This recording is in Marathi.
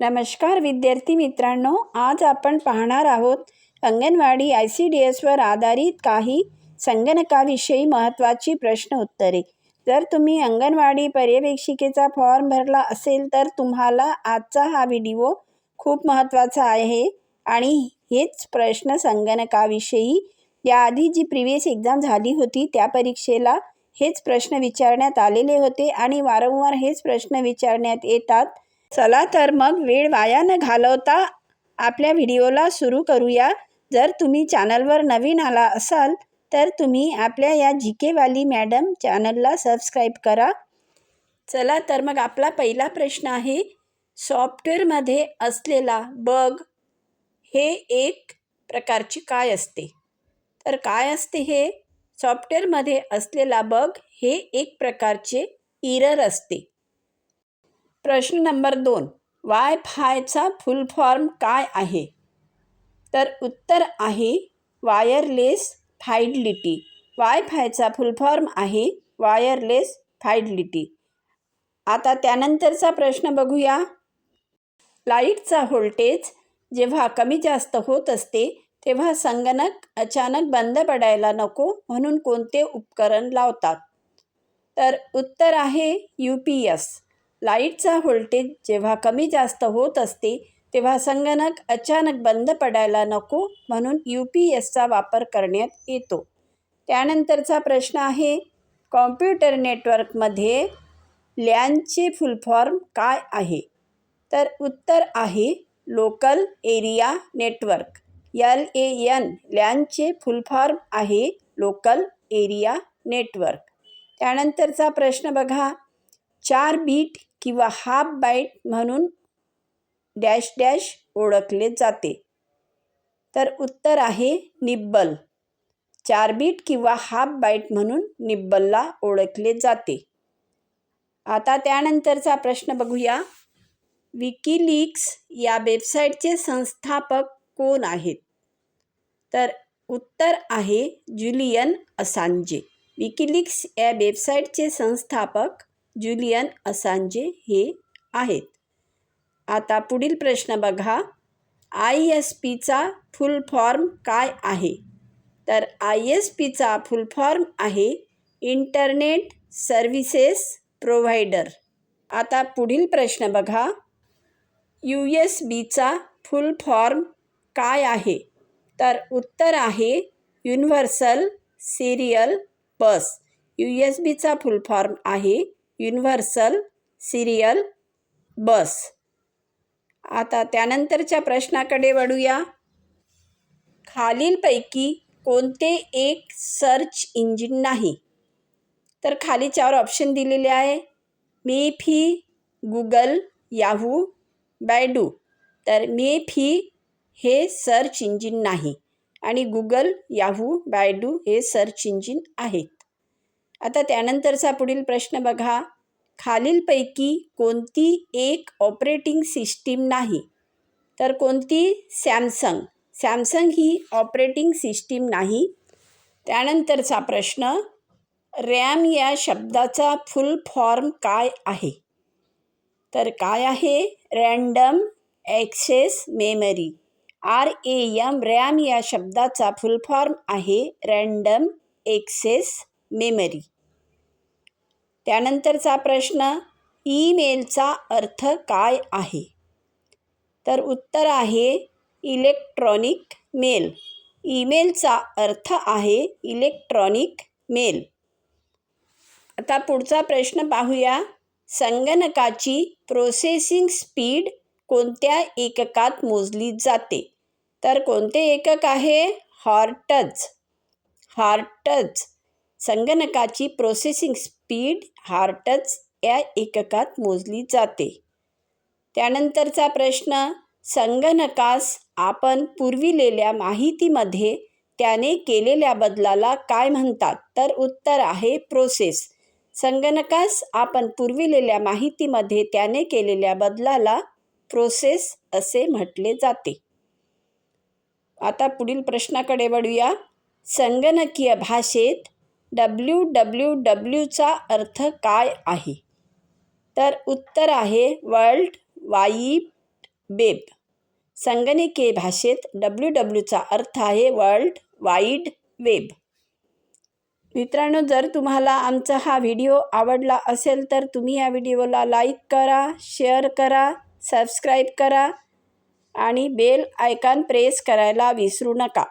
नमस्कार विद्यार्थी मित्रांनो आज आपण पाहणार आहोत अंगणवाडी आय सी डी एसवर आधारित काही संगणकाविषयी महत्त्वाची प्रश्न उत्तरे जर तुम्ही अंगणवाडी पर्यवेक्षिकेचा फॉर्म भरला असेल तर तुम्हाला आजचा हा व्हिडिओ खूप महत्त्वाचा आहे आणि हेच प्रश्न संगणकाविषयी. याआधी जी प्रिवियस एक्झाम झाली होती त्या परीक्षेला हेच प्रश्न विचारण्यात आलेले होते आणि वारंवार हेच प्रश्न विचारण्यात येतात. चला तर मग वेळ वाया न घालवता आपल्या व्हिडिओला सुरू करूया. जर तुम्ही चॅनलवर नवीन आला असाल तर तुम्ही आपल्या या जी केवाली मॅडम चॅनलला सबस्क्राईब करा. चला तर मग आपला पहिला प्रश्न आहे सॉफ्टवेअरमध्ये असलेला बग हे एक प्रकारची काय असते? तर काय असते हे? सॉफ्टवेअरमध्ये असलेला बग हे एक प्रकारचे इरर असते. प्रश्न नंबर दोन वाय फायचा फुल फॉर्म काय आहे? तर उत्तर आहे वायरलेस फायडलिटी वाय फायचा फुल फॉर्म आहे वायरलेस फायडलिटी आता त्यानंतरचा प्रश्न बघूया. लाईटचा व्होल्टेज जेव्हा कमी जास्त होत असते तेव्हा संगणक अचानक बंद पडायला नको म्हणून कोणते उपकरण लावतात? तर उत्तर आहे यू पी एस. लाईटचा व्होल्टेज जेव्हा कमी जास्त होत असते तेव्हा संगणक अचानक बंद पडायला नको म्हणून यू पी एसचा वापर करण्यात येतो. त्यानंतरचा प्रश्न आहे कॉम्प्युटर नेटवर्कमध्ये लॅनचे फुल फॉर्म काय आहे? तर उत्तर आहे local area network. L A N लॅनचे full form आहे लोकल एरिया नेटवर्क. त्यानंतरचा प्रश्न बघा चार बीट किंवा हाफ बाईट म्हणून डॅश डॅश ओळखले जाते. तर उत्तर आहे निब्बल. चार बीट किंवा हाफ बाईट म्हणून निब्बलला ओळखले जाते. आता त्यानंतरचा प्रश्न बघूया. विकिलीक्स या वेबसाईटचे संस्थापक कोण आहेत? तर उत्तर आहे जुलियन असांजे. विकिलिक्स या वेबसाईटचे संस्थापक जुलियन असांजे हे आहेत. आता पुढील प्रश्न बघा. आय एस पीचा फुल फॉर्म काय आहे? तर आय एस पीचा फुल फॉर्म आहे इंटरनेट सर्व्हिसेस प्रोव्हायडर. आता पुढील प्रश्न बघा. यू एस बीचा फुल फॉर्म काय आहे? तर उत्तर आहे universal serial bus. U S बीचा फुल फॉर्म आहे युनिव्हर्सल सिरियल बस. आता त्यानंतरच्या प्रश्नाकडे वळूया. खालीलपैकी कोणते एक सर्च इंजिन नाही? तर खाली चार ऑप्शन दिलेले आहे. मेफी गुगल याहू बॅडू तर मेफी हे सर्च इंजिन नाही आणि गुगल याहू बायडू हे सर्च इंजिन आहेत आता त्यानंतरचा पुढील प्रश्न बघा. खालीलपैकी कोणती एक ऑपरेटिंग सिस्टीम नाही? तर कोणती? सॅमसंग. सॅमसंग ही ऑपरेटिंग सिस्टीम नाही. त्यानंतरचा प्रश्न रॅम या शब्दाचा फुल फॉर्म काय आहे? तर काय आहे? Random access memory. R A M RAM या शब्दाचा फुल फॉर्म आहे रँडम एक्सेस मेमरी त्यानंतरचा प्रश्न ईमेलचा अर्थ काय आहे? तर उत्तर आहे इलेक्ट्रॉनिक मेल. ईमेलचा अर्थ आहे इलेक्ट्रॉनिक मेल. आता पुढचा प्रश्न पाहूया. संगणकाची प्रोसेसिंग स्पीड कोणत्या एककात मोजली जाते? तर कोणते एकक आहे? हॉर्टज हॉर्टज संगणकाची प्रोसेसिंग स्पीड हार्टच या एककात मोजली जाते. त्यानंतरचा प्रश्न संगणकास आपण पुरविलेल्या माहितीमध्ये त्याने केलेल्या बदलाला काय म्हणतात? तर उत्तर आहे प्रोसेस संगणकास आपण पुरविलेल्या माहितीमध्ये त्याने केलेल्या बदलाला प्रोसेस असे म्हटले जाते. आता पुढील प्रश्नाकडे वळूया. संगणकीय भाषेत डब्ल्यू डब्ल्यू डब्ल्यूचा अर्थ काय आहे? तर उत्तर आहे वर्ल्ड वाईड वेब. संगणकीय भाषेत डब्ल्यू डब्ल्यूचा अर्थ आहे वर्ल्ड वाईड वेब. मित्रांनो जर तुम्हाला आमचा हा व्हिडिओ आवडला असेल तर तुम्ही या व्हिडिओला लाईक करा शेअर करा सबस्क्राईब करा आणि बेल आयकॉन प्रेस करायला विसरू नका.